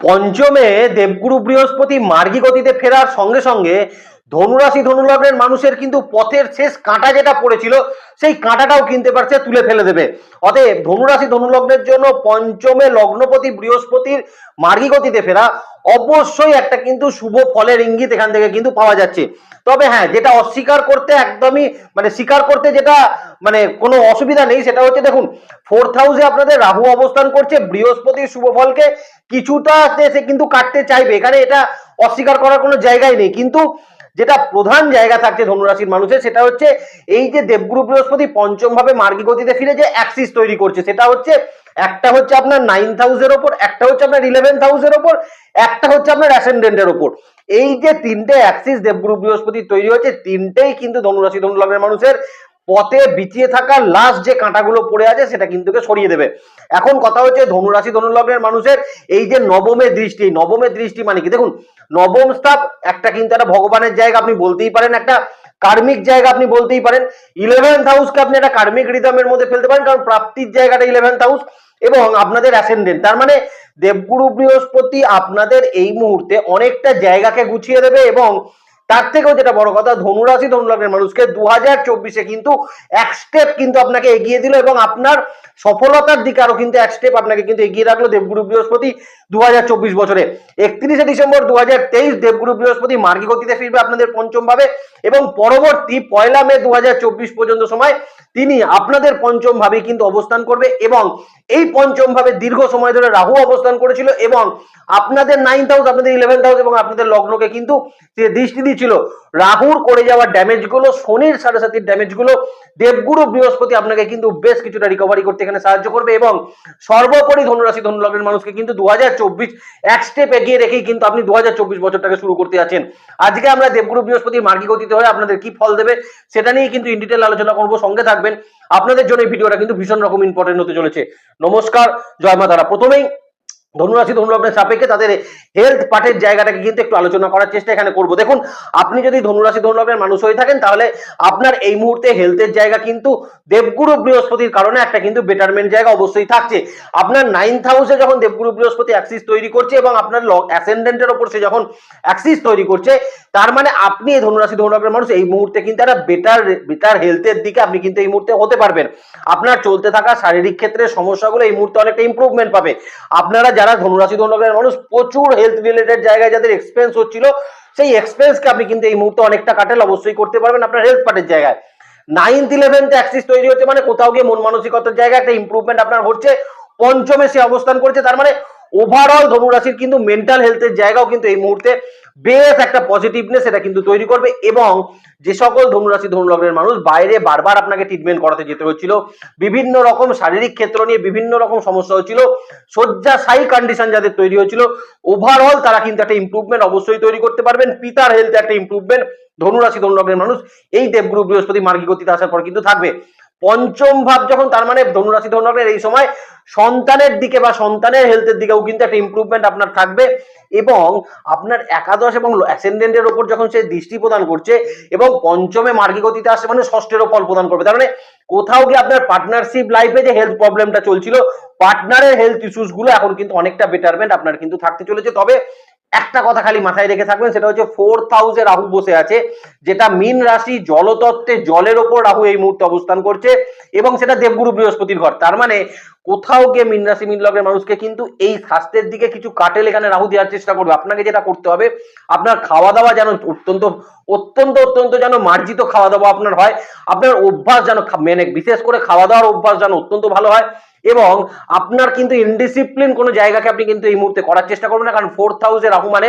পঞ্চমে দেবগুরু বৃহস্পতি মার্গী গতিতে ফেরার সঙ্গে সঙ্গে ধনুরাশি ধনুলগ্নের মানুষের কিন্তু পথের শেষ কাঁটা যেটা পড়েছিল, সেই কাঁটাটাও কিনতে পারছে, তুলে ফেলে দেবে। অতএব ধনুরাশি ধনুলগ্নের জন্য পঞ্চমে লগ্নপতি, বৃহস্পতির মার্গী গতিতে ফেরা অবশ্যই একটা কিন্তু শুভ ফলের ইঙ্গিত এখান থেকে কিন্তু পাওয়া যাচ্ছে। তবে হ্যাঁ যেটা অস্বীকার করতে একদমই মানে স্বীকার করতে যেটা মানে কোনো অসুবিধা নেই, সেটা হচ্ছে দেখুন ফোর্থ হাউসে আপনাদের রাহু অবস্থান করছে, বৃহস্পতির শুভ ফলকে কিছুটা সে কিন্তু কাটতে চাইবে। এখানে এটা অস্বীকার করার কোনো জায়গাই নেই। কিন্তু যেটা প্রধান জায়গা থাকছে ধনুরাশির মানুষের, সেটা হচ্ছে এই যে দেবগুরু বৃহস্পতি পঞ্চম ভাবে মার্গী গতিতে ফিরে যে অ্যাক্সিস তৈরি করছে, সেটা হচ্ছে একটা হচ্ছে আপনার নাইন থাউজের ওপর, একটা হচ্ছে আপনার ইলেভেন থাউজের ওপর, একটা হচ্ছে আপনার অ্যাসেন্ডেন্টের ওপর। এই যে তিনটে অ্যাক্সিস দেবগুরু বৃহস্পতি তৈরি হয়েছে, তিনটেই কিন্তু ধনুরাশি ধনু ধনুলগ্নের মানুষের পথে বিচিয়ে থাকা লাস্ট যে কাঁটাগুলো পড়ে আছে সেটা কিন্তু সরিয়ে দেবে। এখন কথা হচ্ছে ধনুরাশি ধনুলগ্নের মানুষের এই যে নবমের দৃষ্টি নবমের দৃষ্টি মানে কি? দেখুন, নবম স্থাপ একটা কিন্তু একটা ভগবানের জায়গা, আপনি বলতেই পারেন, একটা কার্মিক জায়গা আপনি বলতেই পারেন। ইলেভেন্থ হাউসকে আপনি একটা কার্মিক রিদমের মধ্যে ফেলতে পারেন, কারণ প্রাপ্তির জায়গাটা ইলেভেন্থ হাউস এবং আপনাদের অ্যাসেন্ডেন্ট তার মানে দেবগুরু বৃহস্পতি আপনাদের এই মুহূর্তে অনেকটা জায়গাকে গুছিয়ে দেবে এবং তার থেকেও যেটা বড় কথা, ধনুরাশি ধনুলগ্নের মানুষকে দু হাজার চব্বিশে কিন্তু এক স্টেপ কিন্তু আপনাকে এগিয়ে দিল এবং আপনার সফলতার দিকে আরও কিন্তু এক স্টেপ আপনাকে কিন্তু এগিয়ে রাখল দেবগুরু বৃহস্পতি দু হাজার চব্বিশ বছরে। একত্রিশে ডিসেম্বর দু হাজার তেইশ দেবগুরু বৃহস্পতি মার্গী গতিতে ফিরবে আপনাদের পঞ্চম ভাবে এবং পরবর্তী পয়লা মে দু হাজার চব্বিশ পর্যন্ত সময় তিনি আপনাদের পঞ্চম ভাবে কিন্তু অবস্থান করবে এবং এই পঞ্চম ভাবে দীর্ঘ সময় ধরে রাহু অবস্থান করেছিল এবং আপনাদের নাইন্থ হাউস আপনাদের ইলেভেন্থ হাউস এবং আপনাদের লগ্নকে কিন্তু দৃষ্টি দিচ্ছিল রাহুর করে যাওয়া ড্যামেজগুলো, শনির সাড়ে সাতির ড্যামেজগুলো, দেবগুরু বৃহস্পতি আপনাকে কিন্তু বেশ কিছুটা রিকভারি করতে এখানে সাহায্য করবে এবং সর্বোপরি ধনুরাশি, ধনুলগ্নের মানুষকে কিন্তু দু এক স্টেপ এগিয়ে রেখেই কিন্তু আপনি দু হাজার চব্বিশ বছরটাকে শুরু করতে যাচ্ছেন। আজকে আমরা দেবগুরু বৃহস্পতি মার্গী গতিতে হয়ে আপনাদের কি ফল দেবে সেটা নিয়ে কিন্তু ইন ডিটেল আলোচনা করব। সঙ্গে থাকবেন। আপনাদের জন্য এই ভিডিওটা কিন্তু ভীষণ রকম ইম্পর্টেন্ট হতে চলেছে। নমস্কার, জয় মা তারা প্রথমেই ধনুরাশি ধনুলগ্নের সাপেক্ষে তাদের হেলথ পার্টের জায়গাটাকে কিন্তু একটু আলোচনা করার চেষ্টা এখানে করব। দেখুন, আপনি যদি ধনুরাশি ধনুলগ্নের মানুষ হয়ে থাকেন, তাহলে আপনার এই মুহূর্তে হেলথের জায়গা কিন্তু দেবগুরু বৃহস্পতির কারণে একটা কিন্তু বেটারমেন্ট জায়গা অবশ্যই থাকছে। আপনার নাইন্থ হাউসে যখন দেবগুরু বৃহস্পতি অ্যাক্সিস তৈরি করছে এবং আপনার অ্যাসেন্ডেন্টের ওপর সে যখন অ্যাক্সিস তৈরি করছে, তার মানে আপনি এই ধনুরাশি ধনুলগ্নের মানুষ এই মুহূর্তে কিন্তু একটা বেটার বেটার হেলথের দিকে আপনি কিন্তু এই মুহূর্তে হতে পারবেন। আপনার চলতে থাকা শারীরিক ক্ষেত্রে সমস্যাগুলো এই মুহূর্তে অনেকটা ইমপ্রুভমেন্ট পাবে। আপনারা যারা ধনুরাশি ধনুরাশির মানুষ প্রচুর হেলথ রিলেটেড জায়গায় যাদের এক্সপেন্স হচ্ছিল, সেই এক্সপেন্সকে আপনি কিন্তু এই মুহূর্তে অনেকটা কাটেল অবশ্যই করতে পারবেন আপনার হেলথ পার্টের জায়গায়। নাইন্থ ইলেভেন্থ অ্যাক্সিস তৈরি হচ্ছে মানে কোথাও গিয়ে মন মানসিকতার জায়গায় একটা ইম্প্রুভমেন্ট আপনার হচ্ছে, পঞ্চমে সে অবস্থান করছে, তার মানে ওভারঅল ধনুরাশির কিন্তু মেন্টাল হেলথের জায়গাও কিন্তু এই মুহূর্তে বেশ একটা পজিটিভনেস এটা কিন্তু তৈরি করবে এবং যে সকল ধনুরাশি ধনুলগ্নের মানুষ বাইরে বারবার আপনাকে ট্রিটমেন্ট করাতে যেতে হচ্ছিল। বিভিন্ন রকম শারীরিক ক্ষেত্র নিয়ে বিভিন্ন রকম সমস্যা হচ্ছিল। শয্যাশায়ী কন্ডিশন যাদের তৈরি হয়েছিল ওভারঅল তারা কিন্তু একটা ইম্প্রুভমেন্ট অবশ্যই তৈরি করতে পারবেন। পিতার হেলথে একটা ইমপ্রুভমেন্ট ধনুরাশি ধনুলগ্নের মানুষ এই দেবগুরু বৃহস্পতি মার্গী গতিতে আসার পর কিন্তু থাকবে। পঞ্চম ভাব যখন, তার মানে ধনুরাশি ধনুলগ্নের এই সময় সন্তানের দিকে বা সন্তানের হেলথের দিকেও কিন্তু একটা ইমপ্রুভমেন্ট আপনার থাকবে এবং আপনার একাদশ এবং অ্যাসেন্ডেন্টের ওপর যখন সে দৃষ্টি প্রদান করছে এবং পঞ্চমে মার্গী গতিতে আসছে মানে ষষ্ঠেরও ফল প্রদান করবে। তার মানে কোথাও গিয়ে আপনার পার্টনারশিপ লাইফে যে হেলথ প্রবলেমটা চলছিল পার্টনারের হেলথ ইস্যুসগুলো এখন কিন্তু অনেকটা বেটারমেন্ট আপনার কিন্তু থাকতে চলেছে। তবে একটা কথা খালি মাথায় রেখে থাকবেন, সেটা হচ্ছে ফোর্থ হাউসে রাহু বসে আছে, যেটা মিন রাশি জলতত্ত্বে জলের ওপর রাহু এই মুহূর্তে অবস্থান করছে, এবং সেটা দেবগুরু বৃহস্পতির ঘর। তার মানে কোথাও গিয়ে মিন রাশি, মীন লগ্নের মানুষকে কিন্তু এই স্বাস্থ্যের দিকে কিছু কাটেল এখানে রাহু দেওয়ার চেষ্টা করবে। আপনাকে যেটা করতে হবে, আপনার খাওয়া দাওয়া যেন অত্যন্ত অত্যন্ত অত্যন্ত যেন মার্জিত খাওয়া দাওয়া আপনার হয়, আপনার অভ্যাস যেন মেনে বিশেষ করে খাওয়া দাওয়ার অভ্যাস যেন অত্যন্ত ভালো হয় এবং আপনার কিন্তু ইনডিসিপ্লিন কোনো জায়গাকে আপনি কিন্তু এই মুহূর্তে করার চেষ্টা করবেন না, কারণ ফোর্থ হাউসে রাহু মানে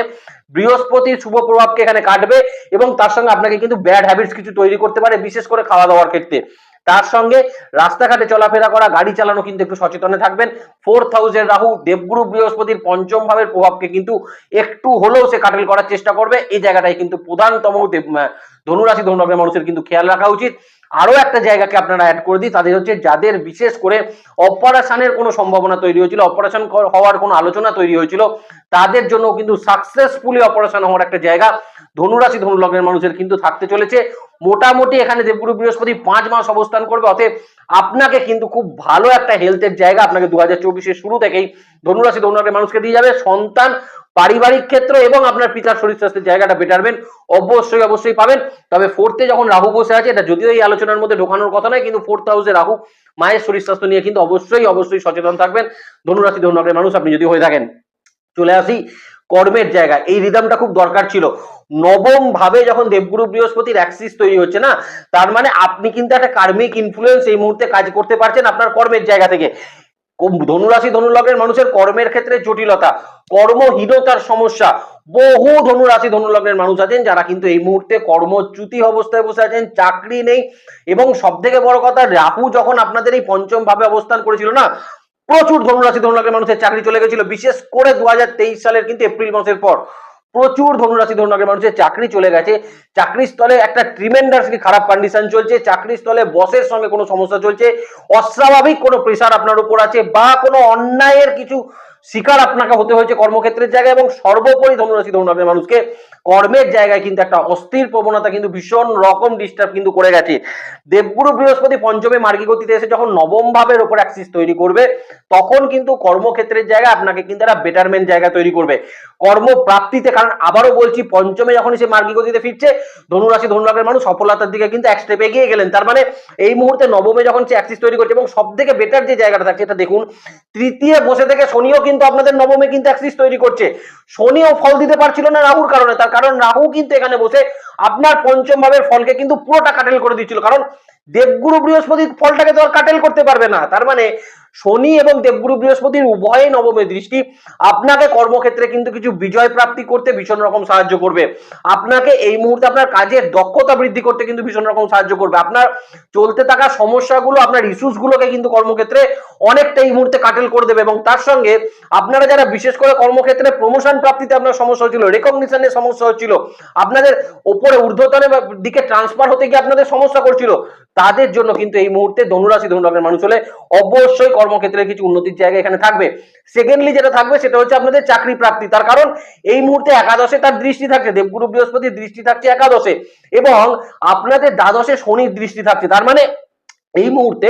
শুভ প্রভাবকে এখানে কাটবে এবং তার সঙ্গে আপনাকে কিন্তু ব্যাড হ্যাবিটস কিছু তৈরি করতে পারে, বিশেষ করে খাওয়া দাওয়ার ক্ষেত্রে। তার সঙ্গে রাস্তাঘাটে চলাফেরা করা, গাড়ি চালানো কিন্তু একটু সচেতনে থাকবেন। ফোর্থ হাউসের রাহু দেবগুরু বৃহস্পতির পঞ্চম ভাবের প্রভাবকে কিন্তু একটু হলেও সে কাটেল করার চেষ্টা করবে। এই জায়গাটাই কিন্তু প্রধানতম ধনুরাশি ধনুরাবের মানুষের কিন্তু খেয়াল রাখা উচিত। আরও একটা জায়গাকে আপনারা অ্যাড করে দিই, তাদের হচ্ছে যাদের বিশেষ করে অপারেশনের কোনো সম্ভাবনা তৈরি হয়েছিল অপারেশন হওয়ার কোনো আলোচনা তৈরি হয়েছিল, তাদের জন্য কিন্তু সাকসেসফুলি অপারেশন হওয়ার একটা জায়গা ধনুরাশি, ধনুলগ্নের মানুষের কিন্তু থাকতে চলেছে। মোটামুটি এখানে দেবগুরু বৃহস্পতি পাঁচ মাস অবস্থান করবে, অতএব আপনাকে কিন্তু খুব ভালো একটা হেলথের জায়গা আপনাকে দু হাজার চব্বিশের শুরু থেকেই ধনুরাশি ধনুরাশির মানুষকে দিয়ে যাবে। সন্তান, পারিবারিক ক্ষেত্র এবং আপনার পিতার শরীর স্বাস্থ্যের জায়গাটা বেটারবেন অবশ্যই অবশ্যই পাবেন। তবে ফোর্থে যখন রাহু বসে আছে, এটা যদিও এই আলোচনার মধ্যে ঢোকানোর কথা নয়, কিন্তু ফোর্থ হাউসে রাহু মায়ের শরীর স্বাস্থ্য নিয়ে কিন্তু অবশ্যই অবশ্যই সচেতন থাকবেন। ধনুরাশি ধনুরাশির মানুষ, আপনি যদি হয়ে থাকেন, চলে আসি কর্মের জায়গা এই রিদমটা খুব দরকার ছিল। নবম ভাবে যখন দেবগুরু বৃহস্পতির অ্যাক্সিস তৈরি হচ্ছে না, তার মানে আপনি কিন্তু একটা কার্মিক ইনফ্লুয়েন্স এই মুহূর্তে কাজ করতে পারছেন আপনার কর্মের জায়গা থেকে। ধনুরাশি ধনুলগ্নের মানুষের কর্মের ক্ষেত্রে জটিলতা, কর্মহীনতার সমস্যা। বহু ধনুরাশি ধনুলগ্নের মানুষ আছেন যারা কিন্তু এই মুহূর্তে কর্মচ্যুতি অবস্থায় বসে আছেন, চাকরি নেই এবং সব থেকে বড় কথা, রাহু যখন আপনাদের এই পঞ্চম ভাবে অবস্থান করেছিল না, প্রচুর ধনুরাশি ধনুলগ্নের মানুষের চাকরি চলে গেছিল, বিশেষ করে দু হাজার তেইশ সালের কিন্তু এপ্রিল মাসের পর। প্রচুর ধনুরাশি ধনুরাগের মানুষের চাকরি চলে গেছে। চাকরির স্থলে একটা ট্রিমেন্ডাসলি খারাপ কন্ডিশন চলছে। চাকরির স্থলে বসের সঙ্গে কোনো সমস্যা চলছে। অস্বাভাবিক কোনো প্রেশার আপনার উপর আছে বা কোনো অন্যায়ের কিছু শিকার আপনাকে হতে হয়েছে কর্মক্ষেত্রের জায়গায় এবং সর্বোপরি ধনুরাশি ধনুলগ্নের মানুষকে কর্মের জায়গায় কিন্তু একটা অস্থির প্রবণতা কিন্তু ভীষণ রকম ডিস্টার্ব কিন্তু করে গেছে। দেবগুরু বৃহস্পতি পঞ্চমে মার্গী গতিতে এসে যখন নবম ভাবের ওপর অ্যাক্সিস তৈরি করবে, তখন কিন্তু কর্মক্ষেত্রের জায়গায় আপনাকে কিন্তু একটা বেটারমেন্ট জায়গা তৈরি করবে। কর্মপ্রাপ্তিতে, কারণ আবারও বলছি, পঞ্চমে যখন সে মার্গী গতিতে ফিরছে, ধনুরাশি ধনুরাগের মানুষ সফলতার দিকে কিন্তু এক স্টেপ এগিয়ে গেলেন। তার মানে এই মুহূর্তে নবমে যখন সে অ্যাক্সিস তৈরি করছে এবং সব থেকে বেটার যে জায়গাটা থাকছে এটা দেখুন, তৃতীয় বসে থেকে শনিও কিন্তু আপনাদের নবমে কিন্তু অ্যাক্সিস তৈরি করছে। শনিও ফল দিতে পারছিল না রাহুর কারণে। তার কারণ রাহু কিন্তু এখানে বসে আপনার পঞ্চম ভাবের ফলকে কিন্তু পুরোটা কাটেল করে দিচ্ছিল। কারণ দেবগুরু বৃহস্পতির ফলটাকে তো আর কাটেল করতে পারবে না। তার মানে শনি এবং দেবগুরু বৃহস্পতির উভয়ে নবমে দৃষ্টি। আপনাকে কর্মক্ষেত্রে কিন্তু কিছু বিজয় প্রাপ্তি করতে ভীষণ রকম সাহায্য করবে। আপনাকে এই মুহূর্তে আপনার কাজের দক্ষতা বৃদ্ধি করতে কিন্তু ভীষণ রকম সাহায্য করবে। আপনার চলতে থাকা সমস্যাগুলো, আপনার ইস্যুস গুলোকে কিন্তু কর্মক্ষেত্রে অনেকটা এই মুহূর্তে কাটেল করে দেবে এবং তার সঙ্গে আপনারা যারা বিশেষ করে কর্মক্ষেত্রে প্রমোশন প্রাপ্তিতে আপনার সমস্যা হচ্ছিল রেকগনিশনের সমস্যা হচ্ছিল, আপনাদের ওপরে ঊর্ধ্বতনের দিকে ট্রান্সফার হতে গিয়ে আপনাদের সমস্যা করছিল, তাদের জন্য কিন্তু এই মুহূর্তে ধনুরাশি ধনুরাগের মানুষ হলে অবশ্যই কর্মক্ষেত্রে কিছু উন্নতির জায়গা এখানে থাকবে। সেকেন্ডলি যেটা থাকবে, সেটা হচ্ছে আপনাদের চাকরি প্রাপ্তি। তার কারণ, এই মুহূর্তে একাদশে তার দৃষ্টি থাকছে, দেবগুরু বৃহস্পতির দৃষ্টি থাকছে একাদশে। এবং আপনাদের দ্বাদশে শনির দৃষ্টি থাকছে। তার মানে এই মুহূর্তে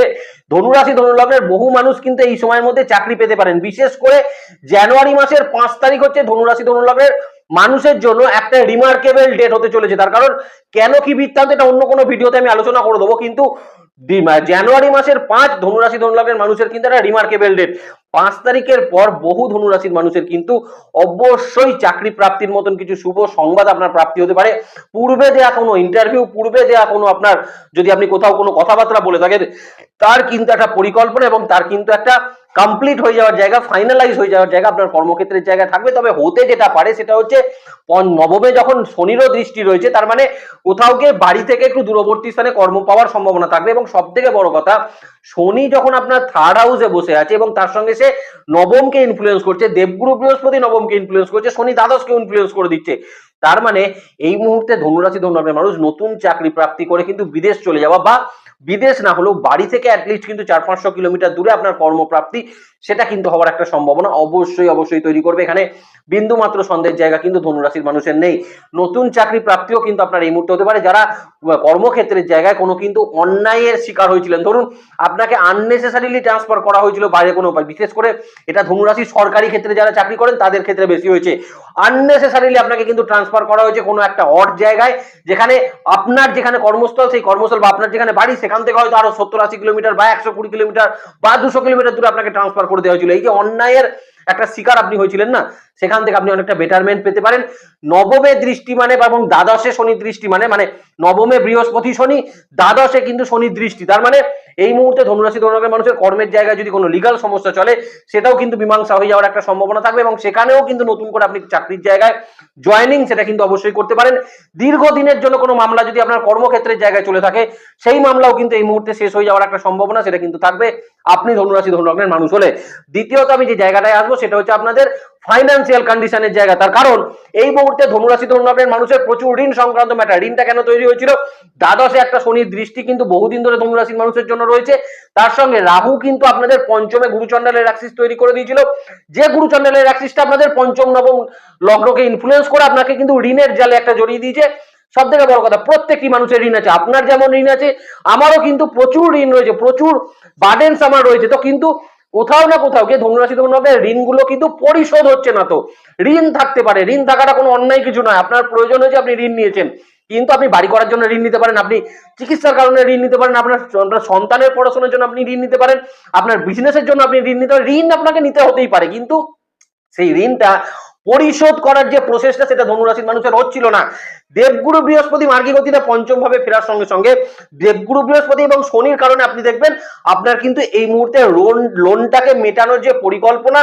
ধনুরাশি, ধনুলগ্নের বহু মানুষ কিন্তু এই সময়ের মধ্যে চাকরি পেতে পারেন। বিশেষ করে জানুয়ারি মাসের পাঁচ তারিখ হচ্ছে ধনুরাশি, ধনুলগ্নের মানুষের জন্য একটা রিমার্কেবল ডেট হতে চলেছে। তার কারণ, কেন কি বৃত্তান্ত, এটা অন্য কোনো ভিডিওতে আমি আলোচনা করে দেবো। কিন্তু জানুয়ারি মাসের পাঁচ ধনুরাশি ধনুলগ্নের মানুষের কিন্তু একটা রিমার্কেবল ডেট পাঁচ তারিখের পর বহু ধনুরাশির মানুষের কিন্তু অবশ্যই চাকরি প্রাপ্তির মতন কিছু শুভ সংবাদ আপনার প্রাপ্তি হতে পারে। পূর্বে দেয়া কোনো ইন্টারভিউ পূর্বে দেয়া কোনো আপনার যদি আপনি কোথাও কোনো কথাবার্তা বলে থাকেন, তার কিন্তু একটা পরিকল্পনা এবং তার কিন্তু একটা কমপ্লিট হয়ে যাওয়ার জায়গা ফাইনালাইজ হয়ে যাওয়ার জায়গা আপনার কর্মক্ষেত্রের জায়গা থাকবে। তবে হতে যেটা পারে সেটা হচ্ছে নবমে যখন শনিরও দৃষ্টি রয়েছে, তার মানে কোথাও গিয়ে বাড়ি থেকে একটু দূরবর্তী স্থানে কর্ম পাওয়ার সম্ভাবনা থাকবে এবং সব থেকে বড় কথা, শনি যখন আপনার থার্ড হাউসে বসে আছে এবং তার সঙ্গে সে নবমকে ইনফ্লুয়েন্স করছে, দেবগুরু বৃহস্পতি নবমকে ইনফ্লুয়েন্স করছে, শনি দ্বাদশকে ইনফ্লুয়েন্স করে দিচ্ছে। তার মানে এই মুহূর্তে ধনুরাশি ধনুরাশির মানুষ নতুন চাকরি প্রাপ্তি করে কিন্তু বিদেশ চলে যাওয়া বা বিদেশ না হলেও বাড়ি থেকে অ্যাটলিস্ট কিন্তু চার পাঁচশো কিলোমিটার দূরে আপনার কর্মপ্রাপ্তি, সেটা কিন্তু হওয়ার একটা সম্ভাবনা অবশ্যই অবশ্যই তৈরি করবে। এখানে বিন্দু মাত্র সন্দেহের জায়গা কিন্তু ধনুরাশির মানুষের নেই। নতুন চাকরি প্রাপ্তিও কিন্তু আপনার এই মুহূর্তে হতে পারে। যারা কর্মক্ষেত্রের জায়গায় কোনো কিন্তু অন্যায়ের শিকার হয়েছিলেন। ধরুন, আপনাকে আননেসেসারিলি ট্রান্সফার করা হয়েছিল বাইরে কোনো উপায়, বিশেষ করে এটা ধনুরাশি সরকারি ক্ষেত্রে যারা চাকরি করেন, তাদের ক্ষেত্রে বেশি হয়েছে। আননেসেসারিলি আপনাকে কিন্তু ট্রান্সফার করা হয়েছে কোনো একটা অড জায়গায়, যেখানে আপনার যেখানে কর্মস্থল, সেই কর্মস্থল বা আপনার যেখানে বাড়ি, সেখান থেকে হয়তো আরও সত্তর আশি কিলোমিটার বা একশো কুড়ি কিলোমিটার বা দুশো কিলোমিটার দূরে আপনাকে ট্রান্সফার করে দেওয়া হয়েছিল। এই যে অন্যায়ের একটা শিকার আপনি হয়েছিলেন না, সেখান থেকে আপনি অনেকটা বেটারমেন্ট পেতে পারেন। নবমে দৃষ্টি মানে এবং দ্বাদশে শনি দৃষ্টি মানে মানে নবমে বৃহস্পতি শনি, দ্বাদশে কিন্তু শনি দৃষ্টি। তার মানে এই মুহূর্তে ধনুরাশি ধনুরাগের মানুষের কর্মের জায়গায় যদি কোনো লিগাল সমস্যা চলে, সেটাও কিন্তু মীমাংসা হয়ে যাওয়ার একটা সম্ভাবনা থাকবে এবং সেখানেও কিন্তু নতুন করে আপনি চাকরির জায়গায় জয়েনিং সেটা কিন্তু অবশ্যই করতে পারেন। দীর্ঘদিনের জন্য কোনো মামলা যদি আপনার কর্মক্ষেত্রের জায়গায় চলে থাকে, সেই মামলাও কিন্তু এই মুহূর্তে শেষ হয়ে যাওয়ার একটা সম্ভাবনা সেটা কিন্তু থাকবে। আপনি ধনুরাশি ধনুলগ্নের মানুষ হলে। দ্বিতীয়ত আমি যে জায়গাটায় আসব সেটা হচ্ছে আপনাদের ফাইন্যান্সিয়াল কন্ডিশনের জায়গা। তার কারণ, এই মুহূর্তে ধনুরাশি ধনুলগ্নের মানুষের প্রচুর ঋণ সংক্রান্ত ম্যাটার ঋণটা কেন তৈরি হয়েছিল? দ্বাদশে একটা শনির দৃষ্টি কিন্তু বহুদিন ধরে ধনুরাশির মানুষের জন্য রয়েছে। তার সঙ্গে রাহু কিন্তু আপনাদের পঞ্চমে গুরুচন্ডালের অ্যাক্সিস তৈরি করে দিয়েছিল। যে গুরুচন্ডালের অ্যাক্সিসটা আপনাদের পঞ্চম, নবম লগ্নকে ইনফ্লুয়েন্স করে আপনাকে কিন্তু ঋণের জালে একটা জড়িয়ে দিয়েছে। সব থেকে বড় কথা, প্রত্যেকটি মানুষের ঋণ আছে। আপনার যেমন ঋণ আছে, আমারও কিন্তু প্রচুর ঋণ রয়েছে, প্রচুর বার্ডেন্স আমার রয়েছে। তো কিন্তু কোথাও না কোথাও গিয়ে ধনুরাশি ধনুভাবের ঋণগুলো কিন্তু পরিশোধ হচ্ছে না তো। ঋণ থাকতে পারে, ঋণ থাকাটা কোনো অন্যায় কিছু নয়। আপনার প্রয়োজন হয়েছে আপনি ঋণ নিয়েছেন। কিন্তু আপনি বাড়ি করার জন্য ঋণ নিতে পারেন, আপনি চিকিৎসার কারণে ঋণ নিতে পারেন, আপনার সন্তানের পড়াশোনার জন্য আপনি ঋণ নিতে পারেন, আপনার বিজনেসের জন্য আপনি ঋণ নিতে পারেন। ঋণ আপনাকে নিতে হতেই পারে, কিন্তু সেই ঋণটা পরিশোধ করার যে প্রসেসটা সেটা ধনুরাশির মানুষের হচ্ছিল না। দেবগুরু বৃহস্পতি মার্গী গতিতে পঞ্চম ভাবে ফেরার সঙ্গে সঙ্গে দেবগুরু বৃহস্পতি এবং শনির কারণে আপনি দেখবেন, আপনার কিন্তু এই মুহূর্তে লোন লোনটাকে মেটানোর যে পরিকল্পনা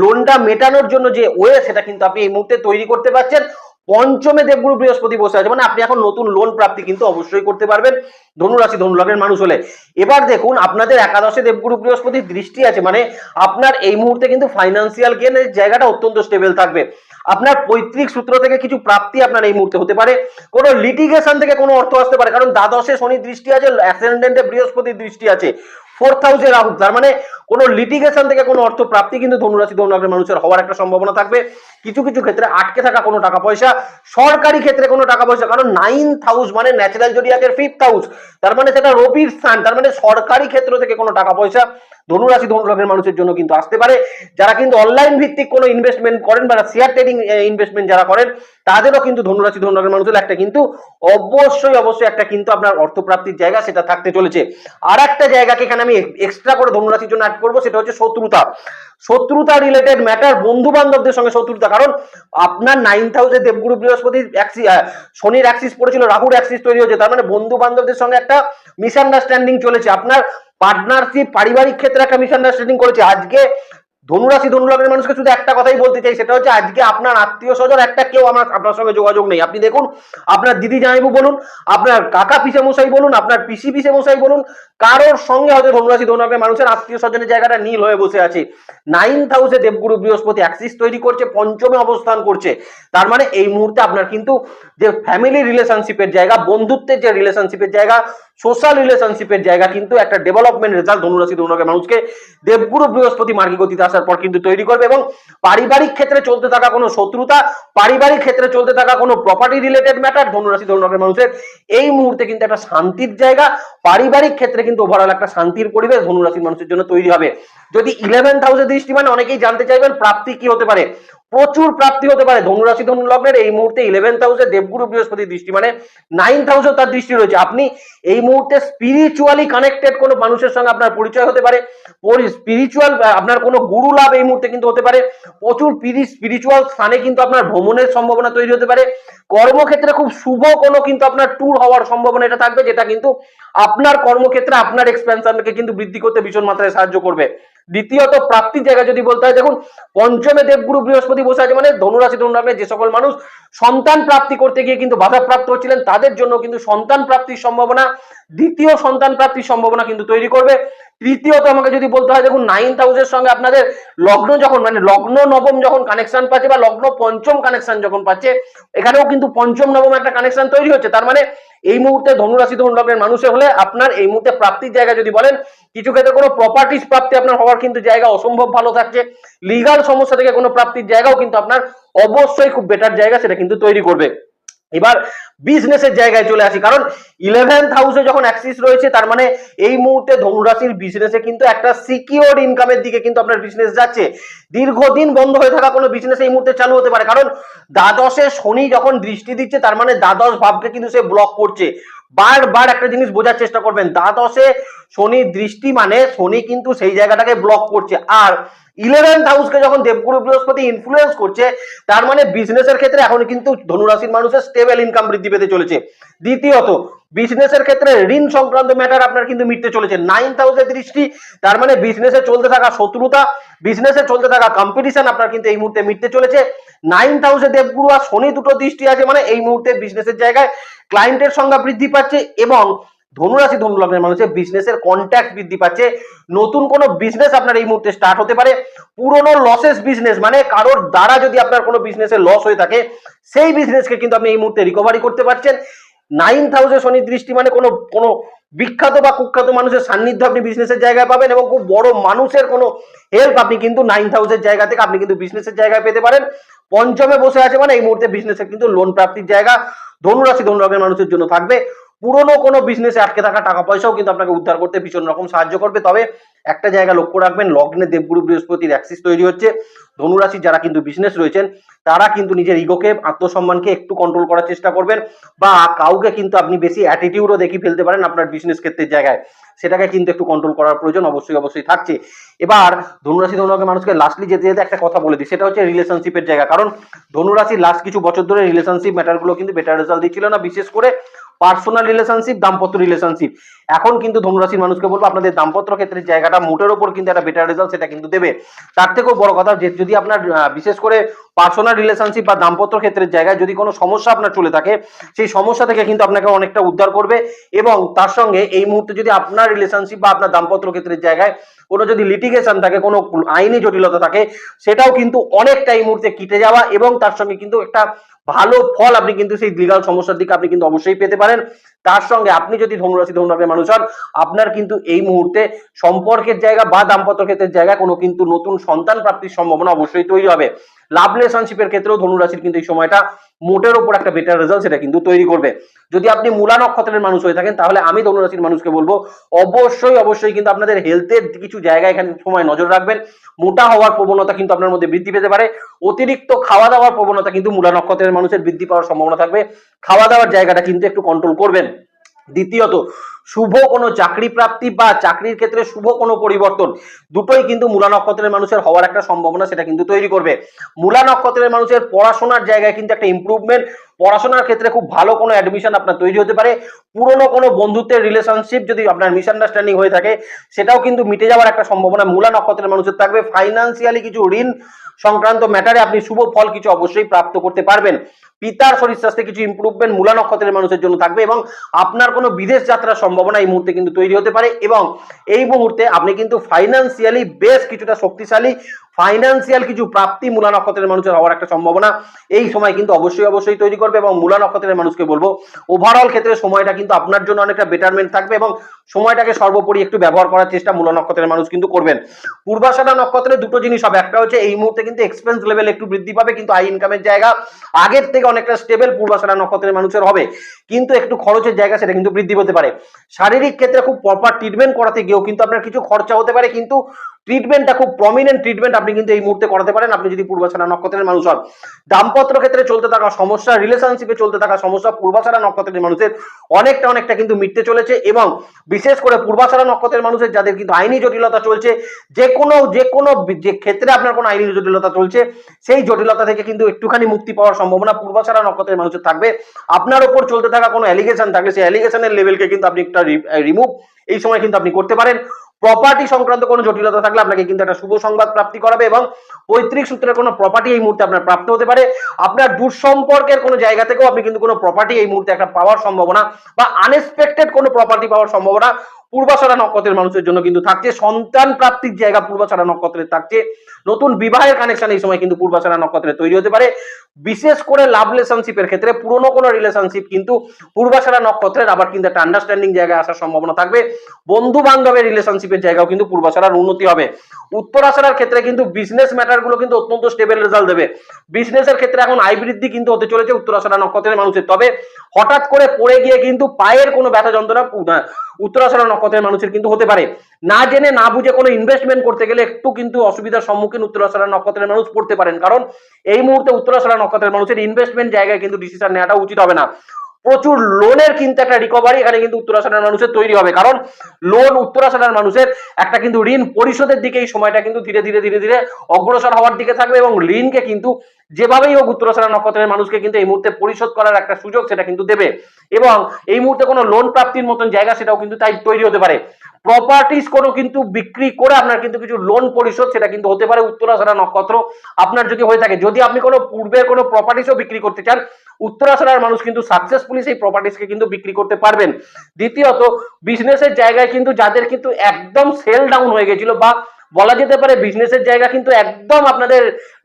লোনটা মেটানোর জন্য যে ওয়ে সেটা কিন্তু আপনি এই মুহূর্তে তৈরি করতে পারছেন। পঞ্চমে দেবগুরু বৃহস্পতি বসে আছে। মানে আপনি এখন নতুন লোন প্রাপ্তি কিন্তু অবশ্যই করতে পারবেন। ধনুরাশি ধনুলগ্নের মানুষ হলে। এবার দেখুন, আপনাদের একাদশে দেবগুরু বৃহস্পতির দৃষ্টি আছে। মানে আপনার এই মুহূর্তে কিন্তু ফাইন্যান্সিয়াল গেনের জায়গাটা অত্যন্ত স্টেবল থাকবে। আপনার পৈতৃক সূত্র থেকে কিছু প্রাপ্তি আপনার এই মুহূর্তে হতে পারে। কোনো লিটিগেশন থেকে কোনো অর্থ আসতে পারে। কারণ দ্বাদশে শনি দৃষ্টি আছে অ্যাসেন্ডেন্টে বৃহস্পতির দৃষ্টি আছে। ফোর্থ হাউসে রাহু তার মানে কোনো লিটিগেশন থেকে কোনো অর্থ প্রাপ্তি কিন্তু ধনুরাশি ধনুলগ্নের মানুষের হওয়ার একটা সম্ভাবনা থাকবে। কিছু কিছু ক্ষেত্রে আটকে থাকা কোনো টাকা পয়সা, সরকারি ক্ষেত্রে কোনো টাকা পয়সা, কারণ নাইন্থ হাউস মানে ন্যাচারাল জোডিয়াকের ফিফথ হাউস তার মানে সেটা রবির স্থান। তার মানে সরকারি ক্ষেত্র থেকে কোনো টাকা পয়সা ধনুরাশি ধনুলগ্নের মানুষের জন্য কিন্তু আসতে পারে। যারা কিন্তু অনলাইন ভিত্তিক কোনো ইনভেস্টমেন্ট করেন বা শেয়ার ট্রেডিং ইনভেস্টমেন্ট যারা করেন, তাদেরও কিন্তু ধনুরাশি ধনুলগ্নের মানুষের একটা কিন্তু অবশ্যই অবশ্যই একটা কিন্তু আপনার অর্থপ্রাপ্তির জায়গা সেটা থাকতে চলেছে। আর একটা জায়গাকে এখানে আমি এক্সট্রা করে ধনুরাশির জন্য অ্যাড করব, সেটা হচ্ছে শত্রুতা। শত্রুতা রিলেটেড ম্যাটার বন্ধু বান্ধবদের সঙ্গে শত্রুতা, কারণ আপনার নাইন্থ হাউসে দেবগুরু বৃহস্পতির অ্যাক্সি- শনির অ্যাক্সিস পড়েছিল, রাহুর অ্যাক্সিস তৈরি হয়েছে, তার মানে বন্ধু বান্ধবদের সঙ্গে একটা মিসআন্ডারস্ট্যান্ডিং চলেছে। আপনার পার্টনারশিপ পারিবারিক ক্ষেত্রে একটা মিসআন্ডারস্ট্যান্ডিং করেছে। আজকে ধনুরাশি, ধনুলগ্নের মানুষকে শুধু একটা কথাই বলতে চাই, সেটা হচ্ছে আজকে আপনার আত্মীয় স্বজন একটা কেউ আমার, আপনার সঙ্গে যোগাযোগ নেই। আপনি দেখুন, আপনার দিদি জামাইবু বলুন, আপনার কাকা পিসে মশাই বলুন, আপনার পিসি পিসে মশাই বলুন, কারোর সঙ্গে হয়তো ধনুরাশি, ধনুলগ্নের মানুষের আত্মীয় স্বজনের জায়গাটা নীল হয়ে বসে আছে। নাইন্থ হাউসে দেবগুরু বৃহস্পতি অ্যাক্সিস তৈরি করছে, পঞ্চমে অবস্থান করছে। তার মানে এই মুহূর্তে আপনার কিন্তু যে ফ্যামিলি রিলেশনশিপের জায়গা, বন্ধুত্বের যে রিলেশনশিপের জায়গা সোশ্যাল রিলেশনশিপের জায়গা কিন্তু একটা ডেভেলপমেন্ট রেজাল্ট ধনুরাশি ধনুলগ্নের মানুষকে দেবগুরু বৃহস্পতি মার্গী গতিতে আসার পর কিন্তু তৈরি করবে এবং পারিবারিক ক্ষেত্রে চলতে থাকা কোনো শত্রুতা, পারিবারিক ক্ষেত্রে চলতে থাকা কোনো প্রপার্টি রিলেটেড ম্যাটার ধনুরাশি ধনুলগ্নের মানুষের এই মুহূর্তে কিন্তু একটা শান্তির জায়গা, পারিবারিক ক্ষেত্রে কিন্তু ওভারঅল একটা শান্তির পরিবেশ ধনুরাশির মানুষের জন্য তৈরি হবে। যদি ইলেভেন্থ হাউসের দৃষ্টি মানে অনেকেই জানতে চাইবেন, প্রাপ্তি কি হতে পারে? প্রচুর প্রাপ্তি হতে পারে। ধনুরাশি ধনু লগ্নের এই মুহূর্তে ইলেভেন্থ হাউসে দেবগুরু বৃহস্পতির দৃষ্টি মানে নাইন্থ হাউসে তার দৃষ্টি রয়েছে। আপনি এই মুহূর্তে স্পিরিচুয়ালি কানেক্টেড কোনো মানুষের সঙ্গে আপনার পরিচয় হতে পারে। স্পিরিচুয়াল আপনার কোনো গুরু লাভ এই মুহূর্তে কিন্তু হতে পারে। প্রচুর স্পিরিচুয়াল স্থানে কিন্তু আপনার ভ্রমণের সম্ভাবনা তৈরি হতে পারে। কর্মক্ষেত্রে খুব শুভ কোনো কিন্তু আপনার ট্যুর হওয়ার সম্ভাবনা এটা থাকবে, যেটা কিন্তু আপনার কর্মক্ষেত্রে আপনার এক্সপেনশনকে কিন্তু বৃদ্ধি করতে ভীষণ মাত্রায় সাহায্য করবে। দ্বিতীয়ত প্রাপ্তির জায়গা যদি বলতে হয়, দেখুন, পঞ্চমে দেবগুরু বৃহস্পতি বসে আছে মানে ধনুরাশি ধনুরাশি যে সকল মানুষ সন্তান প্রাপ্তি করতে গিয়ে কিন্তু বাধাপ্রাপ্ত হচ্ছিলেন, তাদের জন্য কিন্তু সন্তান প্রাপ্তির সম্ভাবনা, দ্বিতীয় সন্তান প্রাপ্তির সম্ভাবনা কিন্তু তৈরি করবে। তৃতীয়ত আমাকে যদি বলতে হয়, দেখুন নাইন্থ হাউসের সঙ্গে আপনাদের লগ্ন যখন মানে লগ্ন নবম যখন কানেকশন পাচ্ছে বা লগ্ন পঞ্চম কানেকশন যখন পাচ্ছে, এখানেও কিন্তু পঞ্চম নবম একটা কানেকশন তৈরি হচ্ছে। তার মানে এই মুহূর্তে ধনুরাশি ধনু লগ্নের মানুষের হলে আপনার এই মুহূর্তে প্রাপ্তির জায়গা যদি বলেন, কিছু ক্ষেত্রে কোনো প্রপার্টিস প্রাপ্তি আপনার হওয়ার কিন্তু জায়গা অসম্ভব ভালো থাকছে। লিগাল সমস্যা থেকে কোনো প্রাপ্তির জায়গাও কিন্তু আপনার অবশ্যই খুব বেটার জায়গা সেটা কিন্তু তৈরি করবে। এবার বিজনেসের জায়গায় চলে আসি। কারণ ইলেভেন্থ হাউসে যখন অ্যাক্সিস রয়েছে, তার মানে এই মুহূর্তে ধনুরাশির বিজনেসে কিন্তু একটা সিকিওর ইনকামের দিকে কিন্তু আপনার বিজনেস যাচ্ছে। দীর্ঘদিন বন্ধ হয়ে থাকা কোনো বিজনেস এই মুহূর্তে চালু হতে পারে। কারণ দ্বাদশে শনি যখন দৃষ্টি দিচ্ছে, তার মানে দ্বাদশ ভাবকে কিন্তু সে ব্লক করছে। বারবার একটা জিনিস বোঝার চেষ্টা করবেন। দ্বাদশে শনির দৃষ্টি মানে শনি কিন্তু সেই জায়গাটাকে ব্লক করছে। আর ইলেভেন্থ হাউসকে যখন দেবগুরু বৃহস্পতি ইনফ্লুয়েন্স করছে, তার মানে বিজনেসের ক্ষেত্রে এখন কিন্তু ধনুরাশির মানুষের স্টেবল ইনকাম বৃদ্ধি পেতে চলেছে। দ্বিতীয়ত বিজনেসের ক্ষেত্রে ঋণ সংক্রান্ত ম্যাটার আপনার কিন্তু মিটতে চলেছে। নাইন্থ হাউসের দৃষ্টি, তার মানে বিজনেসে চলতে থাকা শত্রুতা বিজনেসে চলতে থাকা কম্পিটিশন আপনার কিন্তু এই মুহূর্তে মিটতে চলেছে। নাইন্থ হাউসে দেবগুরু আর শনি দুটো দৃষ্টি আছে মানে এই মুহূর্তে বিজনেসের জায়গায় ক্লায়েন্টের সংখ্যা বৃদ্ধি পাচ্ছে এবং ধনুরাশি ধনুলগ্নের মানুষের বিজনেসের কন্ট্যাক্ট বৃদ্ধি পাচ্ছে। নতুন কোনো বিজনেস আপনার এই মুহূর্তে স্টার্ট হতে পারে। পুরনো লসেস বিজনেস মানে কারোর দ্বারা যদি আপনার কোনো বিজনেসের লস হয়ে থাকে, সেই বিজনেসকে কিন্তু আপনি এই মুহূর্তে রিকভারি করতে পারছেন। নাইন্থ হাউসে শনির দৃষ্টি মানে কোনো কোনো বিখ্যাত বা কুখ্যাত মানুষের সান্নিধ্য আপনি বিজনেসের জায়গায় পাবেন এবং খুব বড় মানুষের কোনো হেল্প আপনি কিন্তু নাইন হাউসের জায়গা থেকে আপনি কিন্তু বিজনেসের জায়গায় পেতে পারেন। পঞ্চমে বসে আছে মানে এই মুহূর্তে বিজনেসের কিন্তু লোন প্রাপ্তির জায়গা। ধনুরাশি ধনুরাগের মানুষের জন্য থাকবে। পুরনো কোনো বিজনেসে আটকে থাকা টাকা পয়সাও কিন্তু আপনাকে উদ্ধার করতে ভীষণ রকম সাহায্য করবে। তবে একটা জায়গা লক্ষ্য রাখবেন, লগ্নে দেবগুরু বৃহস্পতির অ্যাক্সিস তৈরি হচ্ছে। ধনুরাশি যারা কিন্তু বিজনেস রয়েছেন, তারা কিন্তু নিজের ইগোকে আত্মসম্মানকে একটু কন্ট্রোল করার চেষ্টা করবেন বা কাউকে কিন্তু আপনি বেশি অ্যাটিটিউডও দেখি ফেলতে পারেন আপনার বিজনেস ক্ষেত্রের জায়গায়। সেটাকে কিন্তু একটু কন্ট্রোল করার প্রয়োজন অবশ্যই অবশ্যই থাকছে। এবার ধনুরাশি ধনুরাগের মানুষকে লাস্টলি যেতে যেতে একটা কথা বলে দিই, সেটা হচ্ছে রিলেশনশিপের জায়গা। কারণ ধনুরাশির লাস্ট কিছু বছর ধরে রিলেশনশিপ ম্যাটারগুলো কিন্তু বেটার রেজাল্ট দিচ্ছিল না। বিশেষ করে পার্সোনাল রিলেশনশিপ দাম্পত্য রিলেশনশিপ এখন কিন্তু ধনুরাশির মানুষকে বলব, আপনাদের দাম্পত্য ক্ষেত্রের জায়গাটা মোটের ওপর কিন্তু একটা বেটার রেজাল্ট সেটা কিন্তু দেবে। তার থেকেও বড় কথা যে, যদি আপনার বিশেষ করে পার্সোনাল রিলেশনশিপ বা দাম্পত্য ক্ষেত্রের জায়গায় যদি কোনো সমস্যা আপনার চলে থাকে, সেই সমস্যা থেকে কিন্তু আপনাকে অনেকটা উদ্ধার করবে এবং তার সঙ্গে এই মুহূর্তে যদি আপনার রিলেশনশিপ বা আপনার দাম্পত্য ক্ষেত্রের জায়গায় কোনো যদি লিটিগেশন থাকে, কোনো আইনি জটিলতা থাকে, সেটাও কিন্তু অনেকটা এই মুহূর্তে কেটে যাওয়া এবং তার সঙ্গে কিন্তু একটা ভালো ফল আপনি কিন্তু সেই লিগাল সমস্যার দিকে আপনি কিন্তু অবশ্যই পেতে পারেন। তার সঙ্গে আপনি যদি ধনুরাশি ধনুরাশি মানুষ হন, আপনার কিন্তু এই মুহূর্তে সম্পর্কের জায়গা বা দাম্পত্য ক্ষেত্রের জায়গা কোনো কিন্তু নতুন সন্তান প্রাপ্তির সম্ভাবনা অবশ্যই তৈরি হবে। লাভ রিলেশনশিপের ক্ষেত্রেও ধনুরাশির কিন্তু এই সময়টা মোটের উপর একটা বেটার রেজাল্ট সেটা কিন্তু তৈরি করবে। যদি আপনি মূলা নক্ষত্রের মানুষ হয়ে থাকেন, তাহলে আমি ধনুরাশির মানুষকে বলব, অবশ্যই অবশ্যই কিন্তু আপনাদের হেলথের কিছু জায়গা এখানে সময় নজর রাখবেন। মোটা হওয়ার প্রবণতা কিন্তু আপনার মধ্যে বৃদ্ধি পেতে পারে। অতিরিক্ত খাওয়া দাওয়ার প্রবণতা কিন্তু মূলা নক্ষত্রের মানুষের বৃদ্ধি পাওয়ার সম্ভাবনা থাকবে। খাওয়া দাওয়ার জায়গাটা কিন্তু একটু কন্ট্রোল করবেন। দ্বিতীয়ত শুভ কোনো চাকরি প্রাপ্তি বা চাকরির ক্ষেত্রে শুভ কোনো পরিবর্তন, দুটোই কিন্তু মূলা নক্ষত্রের মানুষের হওয়ার একটা সম্ভাবনা, সেটা কিন্তু তৈরি করবে। মূলা নক্ষত্রের মানুষের পড়াশোনার জায়গায় কিন্তু একটা ইমপ্রুভমেন্ট পড়াশোনার ক্ষেত্রে খুব ভালো কোনো অ্যাডমিশন আপনার তৈরি হতে পারে। পুরনো কোনো বন্ধুত্বের রিলেশনশিপ যদি আপনার মিসআন্ডারস্ট্যান্ডিং হয়ে থাকে, সেটাও কিন্তু মিটে যাওয়ার একটা সম্ভাবনা মূলা নক্ষত্রের মানুষের থাকবে। ফাইন্যান্সিয়ালি কিছু ঋণ সংক্রান্ত ম্যাটারে আপনি শুভ ফল কিছু অবশ্যই প্রাপ্ত করতে পারবেন। পিতার শরীর স্বাস্থ্যে কিছু ইমপ্রুভমেন্ট মূলা নক্ষত্রের মানুষের জন্য থাকবে এবং আপনার কোনো বিদেশ যাত্রার সম্ভাবনা এই মুহূর্তে কিন্তু তৈরি হতে পারে এবং এই মুহূর্তে আপনি কিন্তু ফাইন্যান্সিয়ালি বেশ কিছুটা শক্তিশালী ফাইন্যান্সিয়াল কিছু প্রাপ্তি মূলা নক্ষত্রের মানুষের হওয়ার একটা সম্ভাবনা। এই সময় কিন্তু অবশ্যই অবশ্যই তৈরি করবে এবং মূলা নক্ষত্রের মানুষকে বলব ওভারঅল ক্ষেত্রে সময়টা কিন্তু আপনার জন্য অনেকটা বেটারমেন্ট থাকবে এবং সময়টাকে সর্বোপরি একটু ব্যবহার করার চেষ্টা মূলা নক্ষত্রের মানুষ কিন্তু করবেন। পূর্বাষাঢ়া নক্ষত্রের দুটো জিনিস হবে, একটা হচ্ছে এই মুহূর্তে কিন্তু এক্সপেন্স লেভেল একটু বৃদ্ধি পাবে, কিন্তু আই ইনকামের জায়গা আগের থেকে অনেকটা স্টেবল পূর্বাষাঢ়া নক্ষত্রের মানুষের হবে, কিন্তু একটু খরচের জায়গা সেটা কিন্তু বৃদ্ধি হতে পারে। শারীরিক ক্ষেত্রে খুব প্রপার ট্রিটমেন্ট করাতে গিয়েও কিন্তু আপনার কিছু খরচা হতে পারে, কিন্তু ট্রিটমেন্টটা খুব প্রমিনেন্ট ট্রিটমেন্ট আপনি কিন্তু এই মুহূর্তে করাতে পারেন। আপনি যদি পূর্বাছাড়া নক্ষত্রের মানুষ হন, দাম্পত্য ক্ষেত্রে চলতে থাকা সমস্যা রিলেশনশিপে চলতে থাকা সমস্যা পূর্বাছাড়া নক্ষত্রের মানুষের অনেকটা অনেকটা কিন্তু মিটতে চলেছে এবং বিশেষ করে পূর্বাছাড়া নক্ষত্রের মানুষের যাদের কিন্তু আইনি জটিলতা চলছে, যে কোনো যে কোনো যে ক্ষেত্রে আপনার কোনো আইনি জটিলতা চলছে, সেই জটিলতা থেকে কিন্তু একটুখানি মুক্তি পাওয়ার সম্ভাবনা পূর্বাছাড়া নক্ষত্রের মানুষের থাকবে। আপনার ওপর চলতে থাকা কোনো অ্যালিগেশন থাকলে সেই অ্যালিগেশনের লেভেলকে কিন্তু আপনি একটা রিমুভ এই সময় কিন্তু আপনি করতে পারেন। প্রপার্টি সংক্রান্ত কোনো জটিলতা থাকলে আপনাকে কিন্তু একটা শুভ সংবাদ প্রাপ্তি করাবে এবং পৈতৃক সূত্রে কোনো প্রপার্টি এই মুহূর্তে আপনার প্রাপ্ত হতে পারে। আপনার দুঃসম্পর্কের কোনো জায়গা থেকেও আপনি কিন্তু কোনো প্রপার্টি এই মুহূর্তে একটা পাওয়ার সম্ভাবনা বা আনএক্সপেক্টেড কোনো প্রপার্টি পাওয়ার সম্ভাবনা পূর্বাশারা নক্ষত্রের মানুষের জন্য কিন্তু থাকছে, সন্তান প্রাপ্তির জায়গা পূর্বাশারা নক্ষত্রের থাকছে। নতুন বিবাহের কানেকশন এই সময় কিন্তু পূর্বাশারা নক্ষত্রে তৈরি হতে পারে। বিশেষ করে লাভ রিলেশনশিপের ক্ষেত্রে পুরনো কোনো রিলেশনশিপ কিন্তু পূর্বাশারা নক্ষত্রের আবার কিন্তু একটা আন্ডারস্ট্যান্ডিং জায়গায় আসার সম্ভাবনা থাকবে। বন্ধু বান্ধবের রিলেশনশিপের জায়গাও কিন্তু পূর্বাশারার উন্নতি হবে। উত্তরাশারার ক্ষেত্রে কিন্তু বিজনেস ম্যাটারগুলো কিন্তু অত্যন্ত স্টেবল রেজাল্ট দেবে। বিজনেসের ক্ষেত্রে এখন আয় বৃদ্ধি কিন্তু হতে চলেছে উত্তরাশারা নক্ষত্রের মানুষের। তবে হঠাৎ করে পড়ে গিয়ে কিন্তু পায়ের কোনো ব্যথা যন্ত্রণা পু- নক্ষত্রের মানুষের কিন্তু হতে পারে। না জেনে, না বুঝে কোনো ইনভেস্টমেন্ট করতে গেলে একটু কিন্তু অসুবিধার সম্মুখীন উত্তরাশারা নক্ষত্রের মানুষ পড়তে পারেন। কারণ এই মুহূর্তে উত্তরাসনা নক্ষত্রের মানুষের ইনভেস্টমেন্ট জায়গায় কিন্তু ডিসিশন নেওয়াটা উচিত হবে না। প্রচুর লোনের কিন্তু একটা রিকভারি এখানে কিন্তু উত্তরাশাড়ার মানুষের তৈরি হবে। কারণ লোন উত্তরাশাড়ার মানুষের একটা কিন্তু ঋণ পরিশোধের দিকে এই সময়টা কিন্তু ধীরে ধীরে ধীরে ধীরে অগ্রসর হওয়ার দিকে থাকবে এবং ঋণকে কিন্তু যেভাবেই হোক উত্তরাশাড়া নক্ষত্রের মানুষকে কিন্তু এই মুহূর্তে পরিশোধ করার একটা সুযোগ সেটা কিন্তু দেবে এবং এই মুহূর্তে কোনো লোন প্রাপ্তির মতন জায়গা সেটাও কিন্তু তাই তৈরি হতে পারে। প্রপার্টিস কোনো কিন্তু বিক্রি করে আপনার কিন্তু কিছু লোন পরিশোধ সেটা কিন্তু হতে পারে উত্তরাশাড়া নক্ষত্র। আপনার যদি হয়ে থাকে, যদি আপনি কোনো পূর্বের কোনো প্রপার্টিসও বিক্রি করতে চান উত্তরাশাড়ার মানুষ কিন্তু সাকসেসফুলি সেই প্রপার্টিসকে কিন্তু বিক্রি করতে পারবেন। দ্বিতীয়ত বিজনেসের জায়গায় কিন্তু যাদের কিন্তু একদম সেল ডাউন হয়ে গেছিল বা বলা যেতে পারে বিজনেসের জায়গা কিন্তু একদম আপনাদের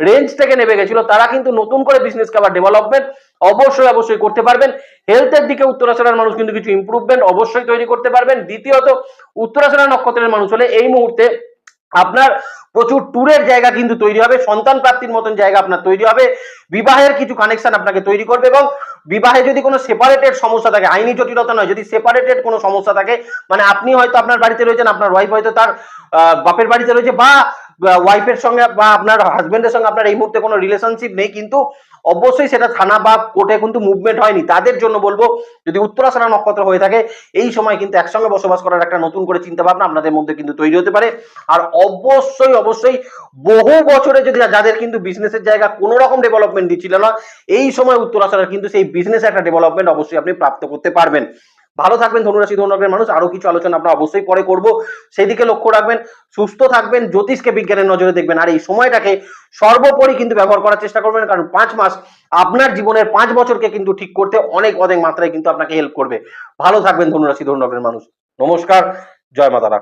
রেঞ্জ থেকে নেমে গেছিল, তারা কিন্তু নতুন করে বিজনেস আবার ডেভেলপমেন্ট অবশ্যই অবশ্যই করতে পারবেন। হেলথের দিকে উত্তরাশার মানুষ কিন্তু কিছু ইমপ্রুভমেন্ট অবশ্যই তৈরি করতে পারবেন। দ্বিতীয়ত উত্তরাশারা নক্ষত্রের মানুষ হলে এই মুহূর্তে আপনার প্রচুর ট্যুরের জায়গা কিন্তু তৈরি হবে, সন্তান প্রাপ্তির মতন জায়গা আপনার তৈরি হবে, বিবাহের কিছু কানেকশন আপনাকে তৈরি করবে এবং বিবাহে যদি কোনো সেপারেটেড সমস্যা থাকে, আইনি জটিলতা নয়, যদি সেপারেটেড কোনো সমস্যা থাকে মানে আপনি হয়তো আপনার বাড়িতে রয়েছেন, আপনার ওয়াইফ হয়তো তার বাপের বাড়িতে রয়েছে বা ওয়াইফের সঙ্গে বা আপনার হাজবেন্ডের সঙ্গে আপনার এই মুহূর্তে কোনো রিলেশনশিপ নেই, কিন্তু অবশ্যই সেটা থানা বা কোর্টে কিন্তু মুভমেন্ট হয়নি। তাদের জন্য বলব, যদি উত্তরাসনা নক্ষত্র হয়ে থাকে, এই সময় কিন্তু একসঙ্গে বসবাস করার একটা নতুন করে চিন্তা ভাবনা আপনাদের মধ্যে কিন্তু তৈরি হতে পারে। আর অবশ্যই অবশ্যই বহু বছরে যদি যাদের কিন্তু বিজনেসের জায়গা কোনো রকম ডেভেলপমেন্ট দিচ্ছিল না, এই সময় উত্তরাসনার কিন্তু সেই বিজনেস একটা ডেভেলপমেন্ট অবশ্যই আপনি প্রাপ্ত করতে পারবেন। ভালো থাকবেন, ধনুরাশি ধনুরাগের মানুষ, আরও কিছু আলোচনা আমরা অবশ্যই পরে করব। সেই দিকে লক্ষ্য রাখবেন, সুস্থ থাকবেন, জ্যোতিষকে বিজ্ঞানের নজরে দেখবেন। আর এই সময়টাকে সর্বোপরি কিন্তু ব্যবহার করার চেষ্টা করবেন, কারণ পাঁচ মাস আপনার জীবনের পাঁচ বছরকে কিন্তু ঠিক করতে অনেক অনেক মাত্রায় কিন্তু আপনাকে হেল্প করবে। ভালো থাকবেন, ধনুরাশি ধনুরাগের মানুষ। নমস্কার, জয় মাতারা।